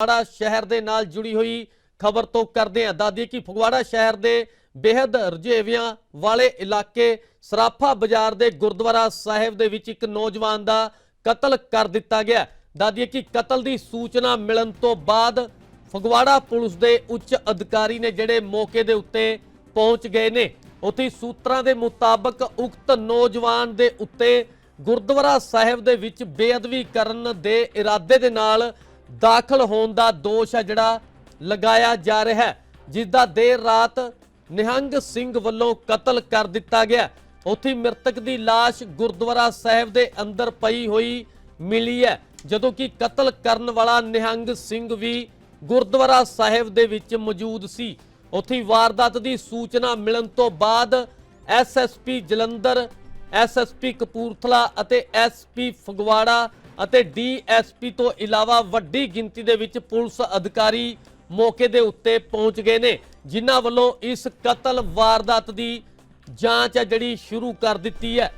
ਫਗਵਾੜਾ ਸ਼ਹਿਰ ਦੇ ਨਾਲ ਜੁੜੀ ਹੋਈ ਖਬਰ ਤੋਂ ਕਰਦੇ ਹਾਂ ਦਾਦੀ ਕਿ ਫਗਵਾੜਾ ਸ਼ਹਿਰ ਦੇ ਬੇहद ਰਜੇਵਿਆਂ ਵਾਲੇ ਇਲਾਕੇ ਸਰਾਫਾ ਬਾਜ਼ਾਰ ਦੇ ਗੁਰਦੁਆਰਾ ਸਾਹਿਬ ਦੇ ਵਿੱਚ ਇੱਕ ਨੌਜਵਾਨ ਦਾ ਕਤਲ ਕਰ ਦਿੱਤਾ ਗਿਆ। ਦਾਦੀ ਕਿ ਕਤਲ ਦੀ ਸੂਚਨਾ ਮਿਲਣ ਤੋਂ ਬਾਅਦ ਫਗਵਾੜਾ ਪੁਲਿਸ ਦੇ ਉੱਚ ਅਧਿਕਾਰੀ ਨੇ ਜਿਹੜੇ ਮੌਕੇ ਦੇ ਉੱਤੇ ਪਹੁੰਚ ਗਏ ਨੇ, ਉੱਥੇ ਸੂਤਰਾਂ ਦੇ ਮੁਤਾਬਕ ਉਕਤ ਨੌਜਵਾਨ ਦੇ ਉੱਤੇ ਗੁਰਦੁਆਰਾ ਸਾਹਿਬ ਦੇ ਵਿੱਚ ਬੇਅਦਬੀ ਕਰਨ ਦੇ ਇਰਾਦੇ ਦੇ ਨਾਲ ਦਾਖਲ ਹੋਣ ਦਾ ਦੋਸ਼ ਹੈ ਜਿਹੜਾ ਲਗਾਇਆ ਜਾ ਰਿਹਾ ਹੈ ਜਿਸ ਦਾ ਦੇਰ ਰਾਤ ਨਿਹੰਗ ਸਿੰਘ ਵੱਲੋਂ ਕਤਲ ਕਰ ਦਿੱਤਾ ਗਿਆ ਉੱਥੇ ਮ੍ਰਿਤਕ ਦੀ ਲਾਸ਼ ਗੁਰਦੁਆਰਾ ਸਾਹਿਬ ਦੇ ਅੰਦਰ ਪਈ ਹੋਈ ਮਿਲੀ ਹੈ, ਜਦੋਂ ਕਿ ਕਤਲ ਕਰਨ ਵਾਲਾ ਨਿਹੰਗ ਸਿੰਘ ਵੀ ਗੁਰਦੁਆਰਾ ਸਾਹਿਬ ਦੇ ਵਿੱਚ ਮੌਜੂਦ ਸੀ। ਉੱਥੇ ਵਾਰਦਾਤ ਦੀ ਸੂਚਨਾ ਮਿਲਣ ਤੋਂ ਬਾਅਦ ਐਸਐਸਪੀ ਜਲੰਧਰ ਐਸਐਸਪੀ ਕਪੂਰਥਲਾ ਅਤੇ ਐਸਪੀ ਫਗਵਾੜਾ ਅਤੇ ਡੀਐਸਪੀ ਤੋਂ ਇਲਾਵਾ ਵੱਡੀ ਗਿਣਤੀ ਦੇ ਵਿੱਚ ਪੁਲਿਸ ਅਧਿਕਾਰੀ ਮੌਕੇ ਦੇ ਉੱਤੇ ਪਹੁੰਚ ਗਏ ਨੇ, ਜਿਨ੍ਹਾਂ ਵੱਲੋਂ ਇਸ ਕਤਲ ਵਾਰਦਾਤ ਦੀ ਜਾਂਚ ਹੈ ਜਿਹੜੀ ਸ਼ੁਰੂ ਕਰ ਦਿੱਤੀ ਹੈ।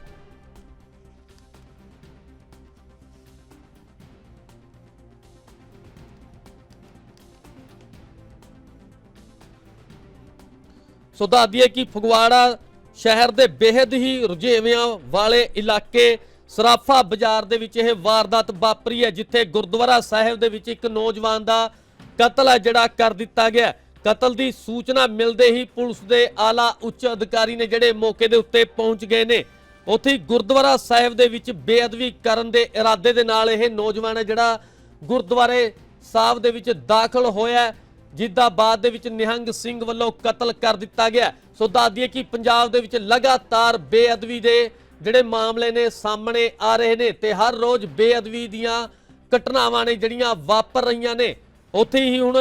ਸੋ ਦੱਸ ਦਈਏ ਕਿ ਫਗਵਾੜਾ ਸ਼ਹਿਰ ਦੇ ਬੇहद ਹੀ ਰੁਝੇਵਿਆਂ ਵਾਲੇ ਇਲਾਕੇ ਸਰਾਫਾ ਬਾਜ਼ਾਰ ਦੇ ਵਿੱਚ ਇਹ ਵਾਰਦਾਤ ਵਾਪਰੀ ਹੈ ਜਿੱਥੇ ਗੁਰਦੁਆਰਾ ਸਾਹਿਬ ਦੇ ਵਿੱਚ ਇੱਕ ਨੌਜਵਾਨ ਦਾ ਕਤਲ ਹੈ ਜਿਹੜਾ ਕਰ ਦਿੱਤਾ ਗਿਆ ਕਤਲ ਦੀ ਸੂਚਨਾ ਮਿਲਦੇ ਹੀ ਪੁਲਿਸ ਦੇ ਆਲਾ ਉੱਚ ਅਧਿਕਾਰੀ ਨੇ ਜਿਹੜੇ ਮੌਕੇ ਦੇ ਉੱਤੇ ਪਹੁੰਚ ਗਏ ਨੇ। ਉੱਥੇ ਹੀ ਗੁਰਦੁਆਰਾ ਸਾਹਿਬ ਦੇ ਵਿੱਚ ਬੇਅਦਬੀ ਕਰਨ ਦੇ ਇਰਾਦੇ ਦੇ ਨਾਲ ਇਹ ਨੌਜਵਾਨ ਹੈ ਜਿਹੜਾ ਗੁਰਦੁਆਰੇ ਸਾਹਿਬ ਦੇ ਵਿੱਚ ਦਾਖਲ ਹੋਇਆ ਹੈ, ਜਿੱਦਾਂ ਬਾਅਦ ਦੇ ਵਿੱਚ ਨਿਹੰਗ ਸਿੰਘ ਵੱਲੋਂ ਕਤਲ ਕਰ ਦਿੱਤਾ ਗਿਆ ਸੋ ਦੱਸ ਦਈਏ ਕਿ ਪੰਜਾਬ ਦੇ ਵਿੱਚ ਲਗਾਤਾਰ ਬੇਅਦਬੀ ਦੇ ਜਿਹੜੇ ਮਾਮਲੇ ਨੇ ਸਾਹਮਣੇ ਆ ਰਹੇ ਨੇ ਤੇ ਹਰ ਰੋਜ਼ ਬੇਅਦਬੀ ਦੀਆਂ ਘਟਨਾਵਾਂ ਨੇ ਜਿਹੜੀਆਂ ਵਾਪਰ ਰਹੀਆਂ ਨੇ। ਉੱਥੇ ਹੀ ਹੁਣ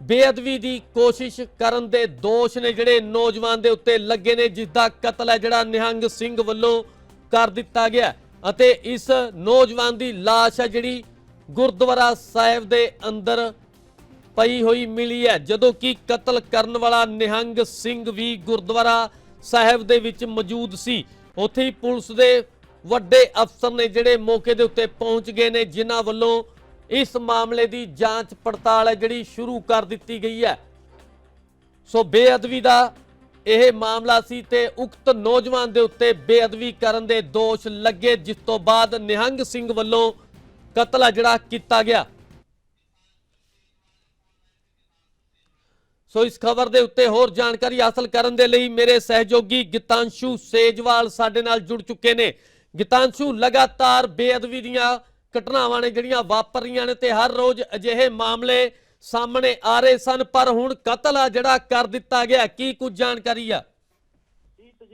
ਬੇਅਦਬੀ ਦੀ ਕੋਸ਼ਿਸ਼ ਕਰਨ ਦੇ ਦੋਸ਼ ਨੇ ਜਿਹੜੇ ਨੌਜਵਾਨ ਦੇ ਉੱਤੇ ਲੱਗੇ ਨੇ ਜਿਸ ਦਾ ਕਤਲ ਹੈ ਜਿਹੜਾ ਨਿਹੰਗ ਸਿੰਘ ਵੱਲੋਂ ਕਰ ਦਿੱਤਾ ਗਿਆ ਅਤੇ ਇਸ ਨੌਜਵਾਨ ਦੀ ਲਾਸ਼ ਹੈ ਜਿਹੜੀ ਗੁਰਦੁਆਰਾ ਸਾਹਿਬ ਦੇ ਅੰਦਰ ਪਈ ਹੋਈ ਮਿਲੀ ਹੈ। ਜਦੋਂ ਕਿ ਕਤਲ ਕਰਨ ਵਾਲਾ ਨਿਹੰਗ ਸਿੰਘ ਵੀ ਗੁਰਦੁਆਰਾ ਸਾਹਿਬ ਦੇ ਵਿੱਚ ਮੌਜੂਦ ਸੀ। ਉੱਥੇ ਹੀ ਪੁਲਿਸ ਦੇ ਵੱਡੇ ਅਫਸਰ ਨੇ ਜਿਹੜੇ ਮੌਕੇ ਦੇ ਉੱਤੇ ਪਹੁੰਚ ਗਏ ਨੇ, ਜਿਨ੍ਹਾਂ ਵੱਲੋਂ ਇਸ ਮਾਮਲੇ ਦੀ ਜਾਂਚ ਪੜਤਾਲ ਹੈ ਜਿਹੜੀ ਸ਼ੁਰੂ ਕਰ ਦਿੱਤੀ ਗਈ ਹੈ। ਸੋ ਬੇਅਦਬੀ ਦਾ ਇਹ ਮਾਮਲਾ ਸੀ ਤੇ ਉਕਤ ਨੌਜਵਾਨ ਦੇ ਉੱਤੇ ਬੇਅਦਬੀ ਕਰਨ ਦੇ ਦੋਸ਼ ਲੱਗੇ, ਜਿਸ ਤੋਂ ਬਾਅਦ ਨਿਹੰਗ ਸਿੰਘ ਵੱਲੋਂ ਕਤਲ ਹੈ ਜਿਹੜਾ ਕੀਤਾ ਗਿਆ। ਸੋ ਇਸ ਖਬਰ ਦੇ ਉੱਤੇ ਹੋਰ ਜਾਣਕਾਰੀ ਹਾਸਲ ਕਰਨ ਦੇ ਲਈ ਮੇਰੇ ਸਹਿਯੋਗੀ ਗਿਤਾਂਸ਼ੂ ਸੇਜਵਾਲ ਸਾਡੇ ਨਾਲ ਜੁੜ ਚੁੱਕੇ ਨੇ। ਗਿਤਾਂਸ਼ੂ, ਲਗਾਤਾਰ ਬੇਅਦਬੀ ਦੀਆਂ ਘਟਨਾਵਾਂ ਨੇ ਜਿਹੜੀਆਂ ਵਾਪਰ ਰਹੀਆਂ ਨੇ ਤੇ ਹਰ ਰੋਜ਼ ਅਜਿਹੇ ਮਾਮਲੇ ਸਾਹਮਣੇ ਆ ਰਹੇ ਸਨ, ਪਰ ਹੁਣ ਕਤਲ ਆ ਜਿਹੜਾ ਕਰ ਦਿੱਤਾ ਗਿਆ, ਕੀ ਕੁਝ ਜਾਣਕਾਰੀ ਆ?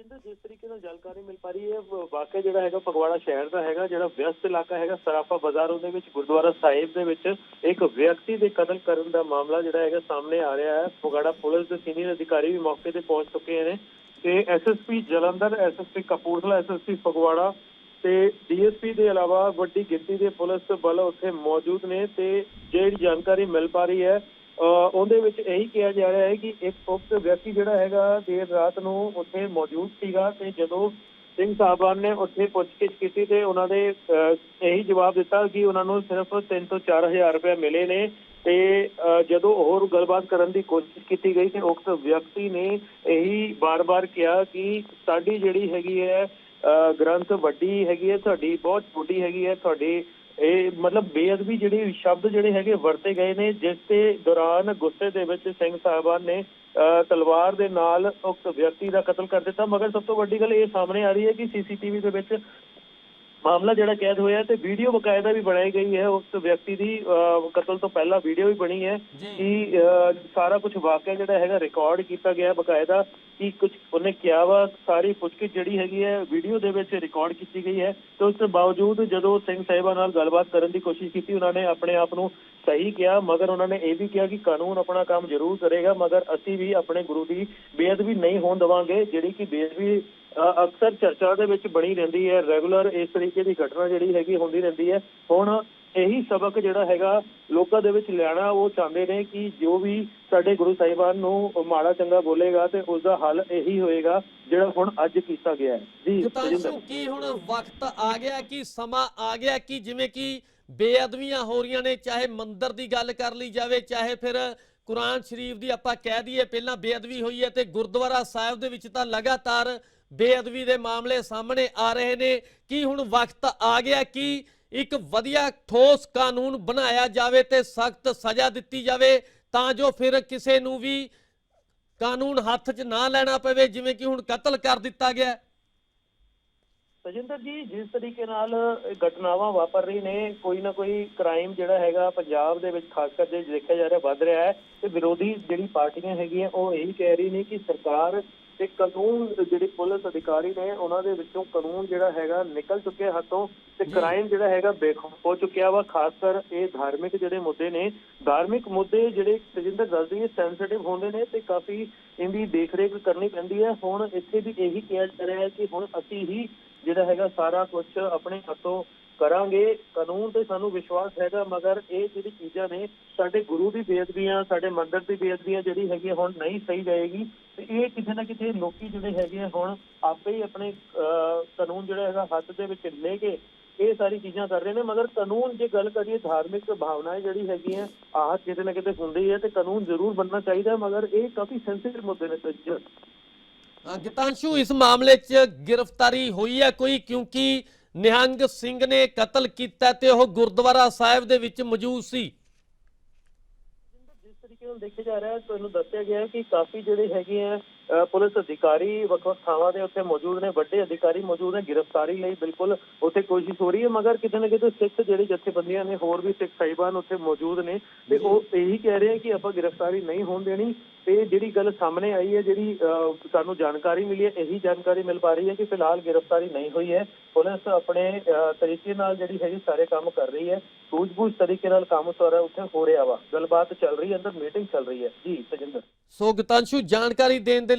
ਜੀ ਜਿਸ ਤਰੀਕੇ ਨਾਲ ਜਾਣਕਾਰੀ ਮਿਲ ਪਾ ਰਹੀ ਹੈ ਵਾਕਿਆ ਜਿਹੜਾ ਹੈਗਾ ਫਗਵਾੜਾ ਸ਼ਹਿਰ ਦਾ ਹੈਗਾ, ਜਿਹੜਾ ਵਿਅਸਤ ਇਲਾਕਾ ਹੈਗਾ, ਸਰਾਫਾ ਬਾਜ਼ਾਰ, ਉਹਦੇ ਵਿੱਚ ਗੁਰਦੁਆਰਾ ਸਾਹਿਬ ਦੇ ਵਿੱਚ ਇੱਕ ਵਿਅਕਤੀ ਦੇ ਕਤਲ ਕਰਨ ਦਾ ਮਾਮਲਾ ਜਿਹੜਾ ਹੈਗਾ ਸਾਹਮਣੇ ਆ ਰਿਹਾ ਹੈ। ਫਗਵਾੜਾ ਪੁਲਿਸ ਦੇ ਸੀਨੀਅਰ ਅਧਿਕਾਰੀ ਵੀ ਮੌਕੇ ਤੇ ਪਹੁੰਚ ਚੁੱਕੇ ਨੇ ਤੇ SSP Jalandhar SSP Kapurthala SSP Phagwara ਤੇ ਡੀਐਸਪੀ ਦੇ ਇਲਾਵਾ ਵੱਡੀ ਗਿਣਤੀ ਦੇ ਪੁਲਿਸ ਬਲ ਉੱਥੇ ਮੌਜੂਦ ਨੇ ਤੇ ਜਿਹੜੀ ਜਾਣਕਾਰੀ ਮਿਲ ਪਾ ਰਹੀ ਹੈ ਉਹਦੇ ਵਿੱਚ ਇਹੀ ਕਿਹਾ ਜਾ ਰਿਹਾ ਹੈ ਕਿ ਇੱਕ ਉਕਤ ਵਿਅਕਤੀ ਜਿਹੜਾ ਹੈਗਾ ਦੇਰ ਰਾਤ ਨੂੰ ਉੱਥੇ ਮੌਜੂਦ ਸੀਗਾ ਤੇ ਜਦੋਂ ਸਿੰਘ ਸਾਹਿਬਾਨ ਨੇ ਉੱਥੇ ਪੁੱਛਗਿੱਛ ਕੀਤੀ ਤੇ ਉਹਨਾਂ ਦੇ ਅਹ, ਇਹੀ ਜਵਾਬ ਦਿੱਤਾ ਕਿ ਉਹਨਾਂ ਨੂੰ ਸਿਰਫ 3 ਤੋਂ 4000 ਰੁਪਏ ਮਿਲੇ ਨੇ ਤੇ ਜਦੋਂ ਹੋਰ ਗੱਲਬਾਤ ਕਰਨ ਦੀ ਕੋਸ਼ਿਸ਼ ਕੀਤੀ ਗਈ ਤੇ ਉਕਤ ਵਿਅਕਤੀ ਨੇ ਇਹੀ ਬਾਰ-ਬਾਰ ਕਿਹਾ ਕਿ ਸਾਡੀ ਜਿਹੜੀ ਹੈਗੀ ਹੈ ਅਹ, ਗ੍ਰੰਥ ਵੱਡੀ ਹੈਗੀ ਹੈ ਤੁਹਾਡੀ ਬਹੁਤ ਛੋਟੀ ਹੈਗੀ ਹੈ ਤੁਹਾਡੀ ਇਹ ਮਤਲਬ ਬੇਅਦਬੀ ਜਿਹੜੀ ਸ਼ਬਦ ਜਿਹੜੇ ਹੈਗੇ ਵਰਤੇ ਗਏ ਨੇ ਜਿਸ ਦੇ ਦੌਰਾਨ ਗੁੱਸੇ ਦੇ ਵਿੱਚ ਸਿੰਘ ਸਾਹਿਬਾਨ ਨੇ ਅਹ, ਤਲਵਾਰ ਦੇ ਨਾਲ ਉਕਤ ਵਿਅਕਤੀ ਦਾ ਕਤਲ ਕਰ ਦਿੱਤਾ। ਮਗਰ ਸਭ ਤੋਂ ਵੱਡੀ ਗੱਲ ਇਹ ਸਾਹਮਣੇ ਆ ਰਹੀ ਹੈ ਕਿ ਸੀਸੀਟੀਵੀ ਦੇ ਵਿੱਚ ਮਾਮਲਾ ਜਿਹੜਾ ਕੈਦ ਹੋਇਆ ਤੇ ਵੀਡੀਓ ਬਕਾਇਦਾ ਵੀ ਬਣਾਈ ਗਈ ਹੈ। ਉਸ ਵਿਅਕਤੀ ਦੀ ਕਤਲ ਤੋਂ ਪਹਿਲਾਂ ਵੀਡੀਓ ਵੀ ਬਣੀ ਹੈ ਕਿ ਸਾਰਾ ਕੁਝ ਵਾਕਿਆ ਜਿਹੜਾ ਹੈਗਾ ਰਿਕਾਰਡ ਕੀਤਾ ਗਿਆ ਬਕਾਇਦਾ ਕਿ ਕੁਝ ਉਹਨੇ ਕਿਹਾ ਵਾ। ਸਾਰੀ ਪੁੱਛਗਿੱਛ ਜਿਹੜੀ ਹੈਗੀ ਹੈ ਵੀਡੀਓ ਦੇ ਵਿੱਚ ਰਿਕਾਰਡ ਕੀਤੀ ਗਈ ਹੈ। ਤੇ ਉਸ ਤੋਂ ਬਾਵਜੂਦ ਜਦੋਂ ਸਿੰਘ ਸਾਹਿਬਾਂ ਨਾਲ ਗੱਲਬਾਤ ਕਰਨ ਦੀ ਕੋਸ਼ਿਸ਼ ਕੀਤੀ ਉਹਨਾਂ ਨੇ ਆਪਣੇ ਆਪ ਨੂੰ ਸਹੀ ਕਿਹਾ ਮਗਰ ਉਹਨਾਂ ਨੇ ਇਹ ਵੀ ਕਿਹਾ ਕਿ ਕਾਨੂੰਨ ਆਪਣਾ ਕੰਮ ਜ਼ਰੂਰ ਕਰੇਗਾ ਮਗਰ ਅਸੀਂ ਵੀ ਆਪਣੇ ਗੁਰੂ ਦੀ ਬੇਅਦਬੀ ਨਹੀਂ ਹੋਣ ਦੇਵਾਂਗੇ ਜਿਹੜੀ ਕਿ ਬੇਅਦਬੀ ਅਕਸਰ ਚਰਚਾ ਦੇ ਵਿੱਚ ਬਣੀ ਰਹਿੰਦੀ ਹੈ ਰੈਗੂਲਰ ਇਸ ਤਰੀਕੇ ਦੀ ਘਟਨਾ ਜਿਹੜੀ ਹੈਗੀ ਹੁੰਦੀ ਰਹਿੰਦੀ ਹੈ ਹੁਣ ਇਹੀ ਸਬਕ ਜਿਹੜਾ ਹੈਗਾ ਲੋਕਾਂ ਦੇ ਵਿੱਚ ਲਿਆਣਾ ਉਹ ਚਾਹੁੰਦੇ ਨੇ ਕਿ ਜੋ ਵੀ ਸਾਡੇ ਗੁਰੂ ਸਾਹਿਬਾਨ ਨੂੰ ਮਾੜਾ ਚੰਗਾ ਬੋਲੇਗਾ ਤੇ ਉਸ ਦਾ ਹੱਲ ਇਹੀ ਹੋਏਗਾ ਜਿਹੜਾ ਹੁਣ ਅੱਜ ਕੀਤਾ ਗਿਆ ਹੈ ਜੀ। ਕੀ ਹੁਣ ਵਕਤ ਆ ਗਿਆ ਕਿ ਸਮਾਂ ਆ ਗਿਆ ਕਿ ਜਿਵੇਂ ਕਿ ਬੇਅਦਬੀਆਂ ਹੋ ਰਹੀਆਂ ਨੇ ਚਾਹੇ ਮੰਦਿਰ ਦੀ ਗੱਲ ਕਰ ਲਈ ਜਾਵੇ ਚਾਹੇ ਫਿਰ ਕੁਰਾਨ ਸ਼ਰੀਫ ਦੀ ਆਪਾਂ ਕਹਿ ਦਈਏ ਪਹਿਲਾਂ ਬੇਅਦਬੀ ਹੋਈ ਹੈ ਤੇ ਗੁਰਦੁਆਰਾ ਸਾਹਿਬ ਦੇ ਵਿੱਚ ਤਾਂ ਲਗਾਤਾਰ ਬੇਅਦਬੀ ਦੇ ਮਾਮਲੇ ਸਾਹਮਣੇ ਆ ਰਹੇ ਨੇ। ਕੀ ਹੁਣ ਵਕਤ ਆ ਗਿਆ ਕਿ ਇੱਕ ਵਧੀਆ ਠੋਸ ਕਾਨੂੰਨ ਬਣਾਇਆ ਜਾਵੇ ਤੇ ਸਖਤ ਸਜ਼ਾ ਦਿੱਤੀ ਜਾਵੇ? ਤਾਂ ਜੋ ਫਿਰ ਕਿਸੇ ਨੂੰ ਵੀ ਕਾਨੂੰਨ ਹੱਥ 'ਚ ਨਾ ਲੈਣਾ ਪਵੇ, ਜਿਵੇਂ ਕਿ ਹੁਣ ਕਤਲ ਕਰ ਦਿੱਤਾ ਗਿਆ ਹੈ। ਜੀ, ਜਿਸ ਤਰੀਕੇ ਨਾਲ ਘਟਨਾਵਾਂ ਵਾਪਰ ਰਹੀ ਨੇ, ਕੋਈ ਨਾ ਕੋਈ ਕ੍ਰਾਈਮ ਜਿਹੜਾ ਹੈਗਾ ਪੰਜਾਬ ਦੇ ਵਿੱਚ ਖਾਸ ਕਰ ਦੇਖਿਆ ਜਾ ਰਿਹਾ, ਵੱਧ ਰਿਹਾ ਹੈ। ਤੇ ਵਿਰੋਧੀ ਜਿਹੜੀ ਪਾਰਟੀਆਂ ਹੈਗੀਆਂ, ਉਹ ਇਹੀ ਕਹਿ ਰਹੀ ਨੇ ਕਿ ਸਰਕਾਰ ਤੇ ਕਾਨੂੰਨ ਜਿਹੜੇ ਪੁਲਿਸ ਅਧਿਕਾਰੀ ਨੇ ਉਹਨਾਂ ਦੇ ਵਿੱਚੋਂ ਕਾਨੂੰਨ ਜਿਹੜਾ ਹੈਗਾ ਨਿਕਲ ਚੁੱਕਿਆ ਹੱਥੋਂ ਤੇ। ਕ੍ਰਾਈਮ ਜਿਹੜਾ ਹੈਗਾ ਬੇਖੌਫ ਹੋ ਚੁੱਕਿਆ ਵਾ ਖਾਸ ਕਰ ਇਹ ਧਾਰਮਿਕ ਜਿਹੜੇ ਮੁੱਦੇ ਨੇ ਧਾਰਮਿਕ ਮੁੱਦੇ ਜਿਹੜੇ ਤਜਿੰਦਰ ਦੱਸਦੀ ਹੈ ਸੈਂਸਿਟਿਵ ਹੁੰਦੇ ਨੇ ਤੇ ਕਾਫੀ ਇਹਦੀ ਦੇਖਰੇਖ ਕਰਨੀ ਪੈਂਦੀ ਹੈ ਹੁਣ ਇੱਥੇ ਵੀ ਇਹੀ ਕਿਹਾ ਜਾ ਰਿਹਾ ਹੈ ਕਿ ਹੁਣ ਅਸੀਂ ਹੀ ਜਿਹੜਾ ਹੈਗਾ ਸਾਰਾ ਕੁਝ ਆਪਣੇ ਹੱਥੋਂ ਕਰਾਂਗੇ, ਕਾਨੂੰਨ ਤੇ ਸਾਨੂੰ ਵਿਸ਼ਵਾਸ ਹੈਗਾ, ਮਗਰ ਇਹ ਜਿਹੜੀ ਚੀਜ਼ਾਂ ਨੇ, ਸਾਡੇ ਗੁਰੂ ਦੀ ਬੇਅਦਬੀਆਂ ਸਾਡੇ ਮੰਦਰ ਦੀ ਬੇਅਦਬੀਆਂ ਜਿਹੜੀ ਹੈਗੀ ਹੁਣ ਨਹੀਂ ਸਹੀ ਜਾਏਗੀ ਤੇ ਇਹ ਕਿਤੇ ਨਾ ਕਿਤੇ ਲੋਕੀ ਜਿਹੜੇ ਹੈਗੇ ਹੁਣ ਆਪੇ ਹੀ ਆਪਣੇ ਕਾਨੂੰਨ ਜਿਹੜਾ ਹੈਗਾ, ਹੱਥ ਦੇ ਵਿੱਚ ਲੈ ਕੇ ਇਹ ਸਾਰੀ ਚੀਜ਼ਾਂ ਕਰ ਰਹੇ ਨੇ। ਮਗਰ ਕਾਨੂੰਨ ਜੇ ਗੱਲ ਕਰੀਏ, ਧਾਰਮਿਕ ਭਾਵਨਾएं ਜਿਹੜੀ ਹੈਗੀਆਂ ਆਹ ਕਿਤੇ ਨਾ ਕਿਤੇ ਹੁੰਦੀ ਹੈ ਤੇ ਕਾਨੂੰਨ ਜ਼ਰੂਰ ਬਣਨਾ ਚਾਹੀਦਾ, ਮਗਰ ਇਹ ਕਾਫੀ ਸੈਂਸਿਟਿਵ ਮੁੱਦੇ ਨੇ ਤੇ ਗਿਤਾਂਸ਼ੂ, ਇਸ ਮਾਮਲੇ 'ਚ ਗ੍ਰਿਫਤਾਰੀ ਹੋਈ ਹੈ ਕੋਈ? ਕਿਉਂਕਿ ਨਿਹੰਗ ਸਿੰਘ ਨੇ ਕਤਲ ਕੀਤਾ ਤੇ ਉਹ ਗੁਰਦੁਆਰਾ ਸਾਹਿਬ ਦੇ ਵਿੱਚ ਮੌਜੂਦ ਸੀ। ਜਿਸ ਤਰੀਕੇ ਨਾਲ ਦੇਖਿਆ ਜਾ ਰਿਹਾ ਤੁਹਾਨੂੰ ਦੱਸਿਆ ਗਿਆ ਕਿ ਕਾਫੀ ਜਿਹੜੇ ਹੈਗੇ ਆ ਪੁਲਿਸ ਅਧਿਕਾਰੀ ਵੱਖ-ਵੱਖ ਥਾਵਾਂ ਦੇ ਉੱਥੇ ਮੌਜੂਦ ਨੇ ਵੱਡੇ ਅਧਿਕਾਰੀ ਮੌਜੂਦ ਨੇ ਗ੍ਰਿਫਤਾਰੀ ਲਈ ਬਿਲਕੁਲ ਉੱਥੇ ਕੋਸ਼ਿਸ਼ ਹੋ ਰਹੀ ਹੈ ਮਗਰ ਕਿਤੇ ਨਾ ਕਿਤੇ ਸਿੱਖ ਜਿਹੜੇ ਜਥੇਬੰਦੀਆਂ ਨੇ ਹੋਰ ਵੀ ਸਿੱਖ ਸਾਹਿਬਾਨ ਉੱਥੇ ਮੌਜੂਦ ਨੇ ਤੇ ਉਹ ਇਹੀ ਕਹਿ ਰਹੇ ਆ ਕਿ ਆਪਾਂ ਗ੍ਰਿਫਤਾਰੀ ਨਹੀਂ ਹੋਣ ਦੇਣੀ ਤੇ ਜਿਹੜੀ ਗੱਲ ਸਾਹਮਣੇ ਆਈ ਹੈ ਜਿਹੜੀ ਸਾਨੂੰ ਜਾਣਕਾਰੀ ਮਿਲੀ ਹੈ ਇਹੀ ਜਾਣਕਾਰੀ ਮਿਲ ਪਾ ਰਹੀ ਹੈ ਕਿ ਫਿਲਹਾਲ ਗ੍ਰਿਫਤਾਰੀ ਨਹੀਂ ਹੋਈ ਹੈ। ਪੁਲਿਸ ਆਪਣੇ ਤਰੀਕੇ ਨਾਲ ਜਿਹੜੀ ਹੈਗੀ ਸਾਰੇ ਕੰਮ ਕਰ ਰਹੀ ਹੈ ਸੂਝ-ਬੂਝ ਤਰੀਕੇ ਨਾਲ ਕੰਮ ਸਾਰਾ ਉੱਥੇ ਹੋ ਰਿਹਾ ਵਾ। ਗੱਲਬਾਤ ਚੱਲ ਰਹੀ ਹੈ ਅੰਦਰ ਮੀਟਿੰਗ ਚੱਲ ਰਹੀ ਹੈ। ਜੀ ਤਜਿੰਦਰ। ਸੋ ਗਿਤਾਂਸ਼ੂ ਜਾਣਕਾਰੀ ਦੇਣ ਦੇ